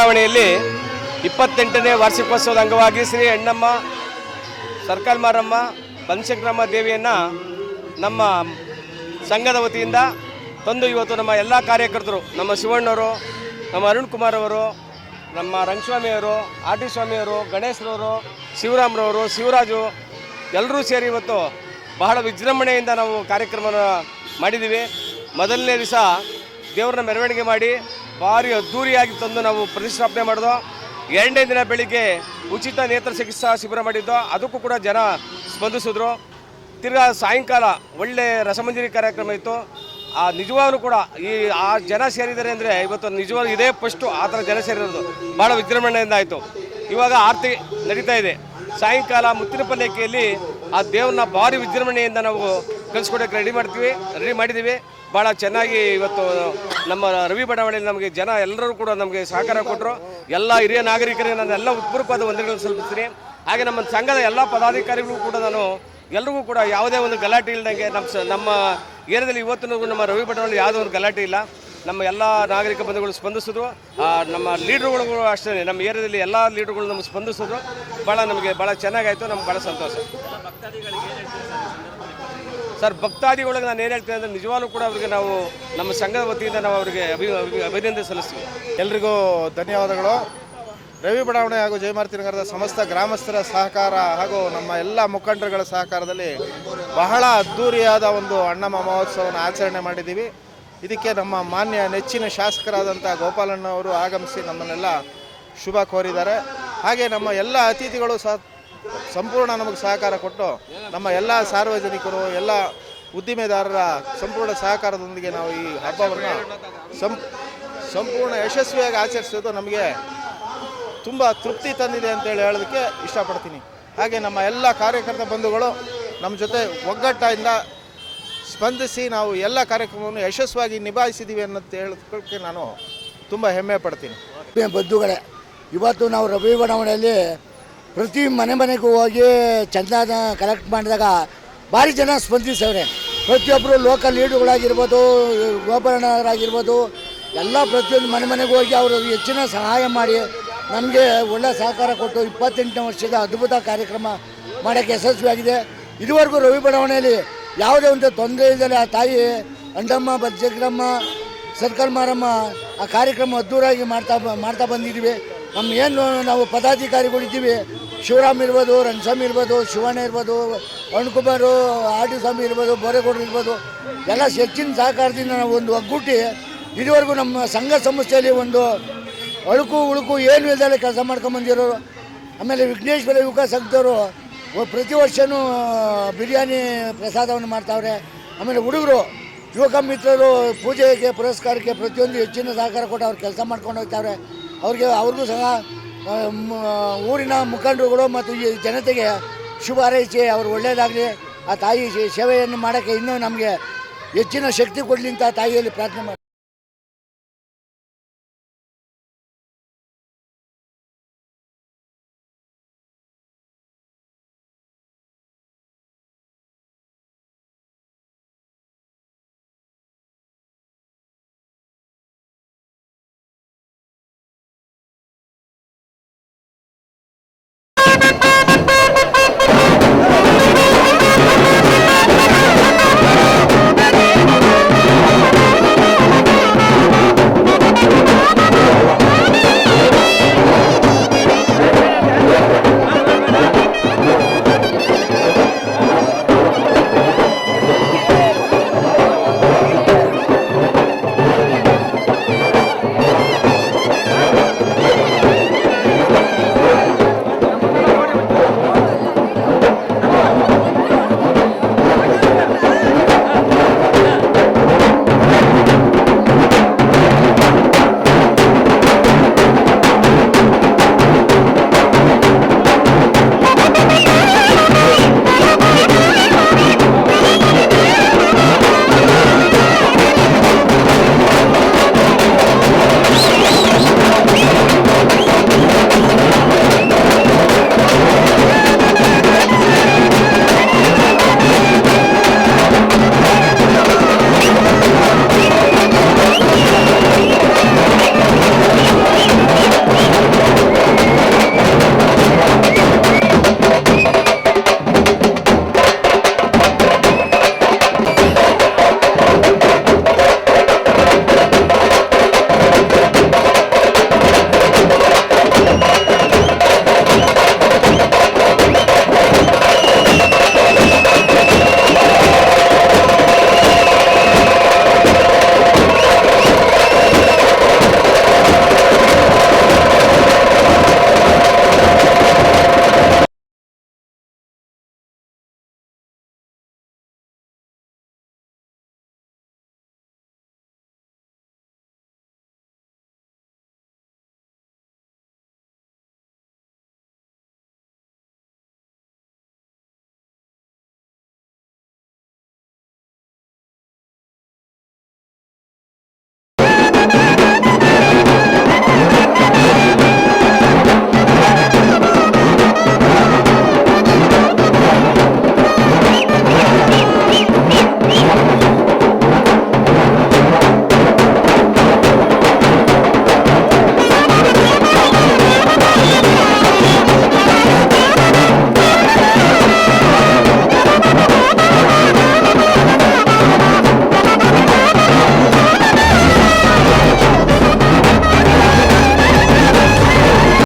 ಬಡಾವಣೆಯಲ್ಲಿ ಇಪ್ಪತ್ತೆಂಟನೇ ವಾರ್ಷಿಕೋತ್ಸವದ ಅಂಗವಾಗಿ ಶ್ರೀ ಅಣ್ಣಮ್ಮ, ಸರ್ಕಲ್ ಮಾರಮ್ಮ, ಬನಶಂಕರಮ್ಮ ದೇವಿಯನ್ನು ನಮ್ಮ ಸಂಘದ ವತಿಯಿಂದ ತಂದು ಇವತ್ತು ನಮ್ಮ ಎಲ್ಲ ಕಾರ್ಯಕರ್ತರು, ನಮ್ಮ ಶಿವಣ್ಣವರು, ನಮ್ಮ ಅರುಣ್ ಕುಮಾರ್ ಅವರು, ನಮ್ಮ ರಂಗಸ್ವಾಮಿಯವರು ಆರ್ ಟಿ ಸ್ವಾಮಿಯವರು ಗಣೇಶ್ರವರು ಶಿವರಾಮ್ರವರು ಶಿವರಾಜು ಎಲ್ಲರೂ ಸೇರಿ ಇವತ್ತು ಬಹಳ ವಿಜೃಂಭಣೆಯಿಂದ ನಾವು ಕಾರ್ಯಕ್ರಮವನ್ನು ಮಾಡಿದ್ದೀವಿ. ಮೊದಲನೇ ದಿವಸ ದೇವರನ್ನ ಮೆರವಣಿಗೆ ಮಾಡಿ ಭಾರಿ ಅದ್ಧೂರಿಯಾಗಿ ತಂದು ನಾವು ಪ್ರತಿಷ್ಠಾಪನೆ ಮಾಡಿದೋ ಎರಡನೇ ದಿನ ಬೆಳಿಗ್ಗೆ ಉಚಿತ ನೇತ್ರ ಚಿಕಿತ್ಸಾ ಶಿಬಿರ ಮಾಡಿದ್ದು. ಅದಕ್ಕೂ ಕೂಡ ಜನ ಸ್ಪಂದಿಸಿದ್ರು. ತಿರ್ಗಾ ಸಾಯಂಕಾಲ ಒಳ್ಳೆ ರಸಮಂಜರಿ ಕಾರ್ಯಕ್ರಮ ಇತ್ತು. ಆ ನಿಜವಾಗ್ಲೂ ಕೂಡ ಈ, ಆ ಜನ ಸೇರಿದ್ದಾರೆ ಅಂದರೆ ಇವತ್ತು ನಿಜವಾಗ್ಲೂ ಇದೇ ಫಸ್ಟು ಆ ಥರ ಜನ ಸೇರಿರೋದು. ಭಾಳ ವಿಜೃಂಭಣೆಯಿಂದ ಆಯಿತು. ಇವಾಗ ಆರತಿ ನಡೀತಾ ಇದೆ. ಸಾಯಂಕಾಲ ಮುತ್ತಿನ ಪಲ್ಲಕ್ಕಿಯಲ್ಲಿ ಆ ದೇವ್ರನ್ನ ಭಾರಿ ವಿಜೃಂಭಣೆಯಿಂದ ನಾವು ಕಲಿಸ್ಕೊಡೋಕೆ ರೆಡಿ ಮಾಡ್ತೀವಿ. ರೆಡಿ ಮಾಡಿದ್ದೀವಿ. ಭಾಳ ಚೆನ್ನಾಗಿ ಇವತ್ತು ನಮ್ಮ ರವಿ ಬಡಾವಣೆಯಲ್ಲಿ ನಮಗೆ ಜನ ಎಲ್ಲರೂ ಕೂಡ ನಮಗೆ ಸಹಕಾರ ಕೊಟ್ಟರು ಎಲ್ಲ ಹಿರಿಯ ನಾಗರಿಕರಿಗೆ ನಾನು ಎಲ್ಲ ಉತ್ಪೂರ್ವಾದ ವಂದನೆಗಳನ್ನು ಸಲ್ಲಿಸ್ತೀನಿ. ಹಾಗೆ ನಮ್ಮ ಸಂಘದ ಎಲ್ಲ ಪದಾಧಿಕಾರಿಗಳು ಕೂಡ ನಾನು ಎಲ್ರಿಗೂ ಕೂಡ ಯಾವುದೇ ಒಂದು ಗಲಾಟೆ ಇಲ್ಲದಂಗೆ ನಮ್ಮ ಸ, ನಮ್ಮ ಏರಿಯಾದಲ್ಲಿ ಇವತ್ತಿನವರೆಗೂ ನಮ್ಮ ರವಿ ಬಡಾವಣೆ ಯಾವುದೇ ಒಂದು ಗಲಾಟೆ ಇಲ್ಲ. ನಮ್ಮ ಎಲ್ಲ ನಾಗರಿಕ ಬಂಧುಗಳು ಸ್ಪಂದಿಸಿದ್ರು. ನಮ್ಮ ಲೀಡ್ರುಗಳು ಅಷ್ಟೇ, ನಮ್ಮ ಏರಿಯಾದಲ್ಲಿ ಎಲ್ಲ ಲೀಡ್ರುಗಳು ನಮಗೆ ಸ್ಪಂದಿಸಿದ್ರು. ಭಾಳ ನಮಗೆ ಭಾಳ ಚೆನ್ನಾಗಾಯಿತು, ನಮ್ಗೆ ಭಾಳ ಸಂತೋಷ. ಸರ್, ಭಕ್ತಾದಿಗಳಿಗೆ ನಾನು ಏನು ಹೇಳ್ತೇನೆ ಅಂದರೆ ನಿಜವಾಗ್ಲೂ ಕೂಡ ಅವರಿಗೆ ನಾವು ನಮ್ಮ ಸಂಘದ ವತಿಯಿಂದ ನಾವು ಅವರಿಗೆ ಅಭಿ, ಅಭಿ- ಅಭಿನಂದನೆ ಸಲ್ಲಿಸ್ತೀವಿ. ಎಲ್ರಿಗೂ ಧನ್ಯವಾದಗಳು. ರವಿ ಬಡಾವಣೆ ಹಾಗೂ ಜಯಮಾರುತಿ ನಗರದ ಸಮಸ್ತ ಗ್ರಾಮಸ್ಥರ ಸಹಕಾರ ಹಾಗೂ ನಮ್ಮ ಎಲ್ಲ ಮುಖಂಡರುಗಳ ಸಹಕಾರದಲ್ಲಿ ಬಹಳ ಅದ್ಧೂರಿಯಾದ ಒಂದು ಅಣ್ಣಮ್ಮ ಮಹೋತ್ಸವವನ್ನು ಆಚರಣೆ ಮಾಡಿದ್ದೀವಿ. ಇದಕ್ಕೆ ನಮ್ಮ ಮಾನ್ಯ ನೆಚ್ಚಿನ ಶಾಸಕರಾದಂಥ ಗೋಪಾಲಣ್ಣ ಅವರು ಆಗಮಿಸಿ ನಮ್ಮನ್ನೆಲ್ಲ ಶುಭ ಕೋರಿದ್ದಾರೆ. ಹಾಗೆ ನಮ್ಮ ಎಲ್ಲ ಅತಿಥಿಗಳು ಸಹ ಸಂಪೂರ್ಣ ನಮಗೆ ಸಹಕಾರ ಕೊಟ್ಟು ನಮ್ಮ ಎಲ್ಲ ಸಾರ್ವಜನಿಕರು, ಎಲ್ಲ ಉದ್ದಿಮೆದಾರರ ಸಂಪೂರ್ಣ ಸಹಕಾರದೊಂದಿಗೆ ನಾವು ಈ ಹಬ್ಬವನ್ನು ಸಂ, ಸಂಪೂರ್ಣ ಯಶಸ್ವಿಯಾಗಿ ಆಚರಿಸೋದು ನಮಗೆ ತುಂಬ ತೃಪ್ತಿ ತಂದಿದೆ ಅಂತೇಳಿ ಹೇಳೋದಕ್ಕೆ ಇಷ್ಟಪಡ್ತೀನಿ. ಹಾಗೆ ನಮ್ಮ ಎಲ್ಲ ಕಾರ್ಯಕರ್ತ ಬಂಧುಗಳು ನಮ್ಮ ಜೊತೆ ಒಗ್ಗಟ್ಟಿಂದ ಸ್ಪಂದಿಸಿ ನಾವು ಎಲ್ಲ ಕಾರ್ಯಕ್ರಮವನ್ನು ಯಶಸ್ವಿಯಾಗಿ ನಿಭಾಯಿಸಿದ್ದೀವಿ ಅನ್ನೋದು ಹೇಳೋದಕ್ಕೆ ನಾನು ತುಂಬ ಹೆಮ್ಮೆ ಪಡ್ತೀನಿ. ಬಂಧುಗಳೇ, ಇವತ್ತು ನಾವು ರವಿ ಬಡಾವಣೆಯಲ್ಲಿ ಪ್ರತಿ ಮನೆ ಮನೆಗೂ ಹೋಗಿ ಚಂದಾನ ಕಲೆಕ್ಟ್ ಮಾಡಿದಾಗ ಭಾರಿ ಜನ ಸ್ಪಂದಿಸವ್ರೆ. ಪ್ರತಿಯೊಬ್ಬರು ಲೋಕಲ್ ಲೀಡುಗಳಾಗಿರ್ಬೋದು ಗೋಪರಣರಾಗಿರ್ಬೋದು ಎಲ್ಲ ಪ್ರತಿಯೊಂದು ಮನೆ ಮನೆಗೆ ಹೋಗಿ ಅವರು ಹೆಚ್ಚಿನ ಸಹಾಯ ಮಾಡಿ ನಮಗೆ ಒಳ್ಳೆ ಸಹಕಾರ ಕೊಟ್ಟು ಇಪ್ಪತ್ತೆಂಟನೇ ವರ್ಷದ ಅದ್ಭುತ ಕಾರ್ಯಕ್ರಮ ಮಾಡೋಕ್ಕೆ ಯಶಸ್ವಿಯಾಗಿದೆ. ಇದುವರೆಗೂ ರವಿ ಬಡಾವಣೆಯಲ್ಲಿ ಯಾವುದೇ ಒಂದು ತೊಂದರೆ ಇದ್ದರೆ ಆ ತಾಯಿ ಅಂಡಮ್ಮ ಬಜ್ಜಗ್ರಮ್ಮ ಸರ್ಕಲ್ ಮಾರಮ್ಮ ಆ ಕಾರ್ಯಕ್ರಮ ಅದ್ದೂರಾಗಿ ಮಾಡ್ತಾ ಮಾಡ್ತಾ ಬಂದಿದ್ದೀವಿ. ನಮ್ಮ ಏನು ನಾವು ಪದಾಧಿಕಾರಿಗಳಿದ್ದೀವಿ, ಶಿವರಾಮ್ ಇರ್ಬೋದು, ರಣಸ್ವಾಮಿ ಇರ್ಬೋದು, ಶಿವಣ್ಣ ಇರ್ಬೋದು ಅರುಣ್ಕುಮಾರು ಆರ್ ಡಿ ಸ್ವಾಮಿ ಇರ್ಬೋದು, ಬೋರೇಗೌಡರು ಇರ್ಬೋದು, ಎಲ್ಲ ಹೆಚ್ಚಿನ ಸಹಕಾರದಿಂದ ನಾವು ಒಂದು ಒಗ್ಗೂಟಿ ಇದುವರೆಗೂ ನಮ್ಮ ಸಂಘ ಸಂಸ್ಥೆಯಲ್ಲಿ ಒಂದು ಅಳುಕು ಉಳುಕು ಏನು ಇಲ್ದಲೆ ಕೆಲಸ ಮಾಡ್ಕೊಂಬಂದಿರೋರು ಆಮೇಲೆ ವಿಘ್ನೇಶ್ವರ ಯುವಕ ಸಂಘದವರು ಪ್ರತಿ ವರ್ಷವೂ ಬಿರಿಯಾನಿ ಪ್ರಸಾದವನ್ನು ಮಾಡ್ತಾವ್ರೆ. ಆಮೇಲೆ ಹುಡುಗರು, ಯುವಕ ಮಿತ್ರರು ಪೂಜೆಗೆ, ಪುರಸ್ಕಾರಕ್ಕೆ ಪ್ರತಿಯೊಂದು ಹೆಚ್ಚಿನ ಸಹಕಾರ ಕೊಟ್ಟು ಅವ್ರು ಕೆಲಸ ಮಾಡ್ಕೊಂಡು ಹೋಗ್ತಾವ್ರೆ. ಅವ್ರಿಗೆ ಅವ್ರಿಗೂ ಸಹ ಊರಿನ ಮುಖಂಡರುಗಳು ಮತ್ತು ಈ ಜನತೆಗೆ ಶುಭ ಹಾರೈಸಿ, ಅವ್ರು ಒಳ್ಳೆಯದಾಗಲಿ, ಆ ತಾಯಿ ಸೇವೆಯನ್ನು ಮಾಡೋಕ್ಕೆ ಇನ್ನೂ ನಮಗೆ ಹೆಚ್ಚಿನ ಶಕ್ತಿ ಕೊಡಲಿ ಅಂತ ತಾಯಿಯಲ್ಲಿ ಪ್ರಾರ್ಥನೆ ಮಾಡಿ